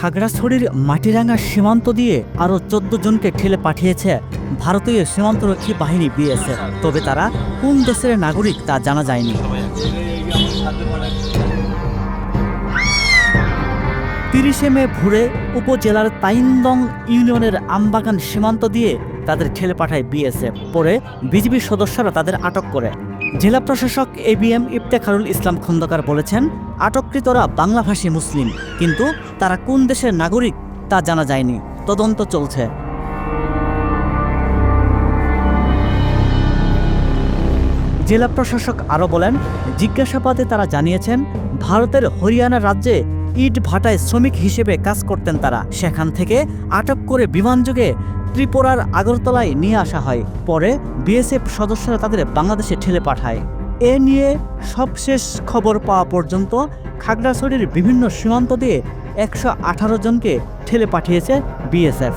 খাগড়াছড়ির মাটিরাঙ্গা সীমান্ত দিয়ে আরও চোদ্দ জনকে ঠেলে পাঠিয়েছে ভারতীয় সীমান্তরক্ষী বাহিনী বিএসএফ। তবে তারা কোন দেশের নাগরিক তা জানা যায়নি। তিরিশে মে ভোরে উপজেলার তাইন্দং ইউনিয়নের আমবাগান সীমান্ত দিয়ে তাদের ঠেলে পাঠায় বিএসএফ। পরে বিজিবির সদস্যরা তাদের আটক করে। জেলা প্রশাসক এবিএম ইফতেখারুল ইসলাম খন্দকার বলেছেন, আটককৃতরা বাংলাভাষী মুসলিম, কিন্তু তারা কোন দেশের নাগরিক তা জানা যায়নি। তদন্ত চলছে। জেলা প্রশাসক আরও বলেন, জিজ্ঞাসাবাদে তারা জানিয়েছেন, ভারতের হরিয়ানা রাজ্যে ইট ভাটায় শ্রমিক হিসেবে কাজ করতেন তারা। সেখান থেকে আটক করে বিমানযোগে ত্রিপুরার আগরতলায় নিয়ে আসা হয়। পরে বিএসএফ সদস্যরা তাদের বাংলাদেশে ঠেলে পাঠায়। এ নিয়ে সবশেষ খবর পাওয়া পর্যন্ত খাগড়াছড়ির বিভিন্ন সীমান্ত দিয়ে একশো আঠারো জনকে ঠেলে পাঠিয়েছে বিএসএফ।